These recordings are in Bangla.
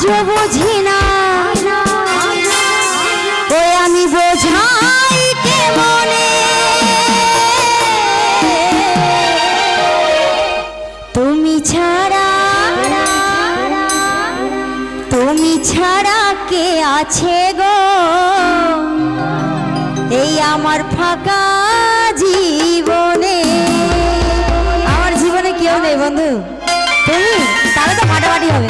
আজও বুঝি না। আমি বোঝাই তুমি ছাড়া তুমি ছাড়া কে আছে গো? এই আমার ফাঁকা জীবনে। আমার জীবনে কেউ নেই বন্ধু। তুমি তাহলে তো ফাটাফাটি হবে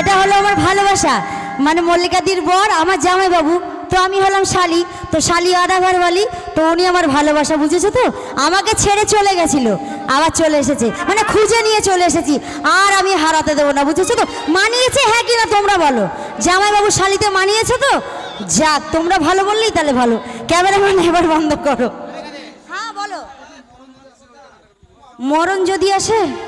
এটা হলো আমার ভালোবাসা। মানে মল্লিকাদির বর আমার জামাই বাবু তো আমি হলাম শালি। তো শালি আধা ঘর বালি তো উনি আমার ভালোবাসা বুঝেছ তো? আমাকে ছেড়ে চলে গেছিল। আবার চলে এসেছে। মানে খুঁজে নিয়ে চলে এসেছি। আর আমি হারাতে দেবো না বুঝেছ তো? মানিয়েছে হ্যাঁ কি না তোমরা বলো। জামাইবাবু শালিতে মানিয়েছে তো? যাক তোমরা ভালো বললেই তাহলে ভালো। ক্যামেরাম্যান এবার বন্ধ করো। হ্যাঁ বলো। মরণ যদি আসে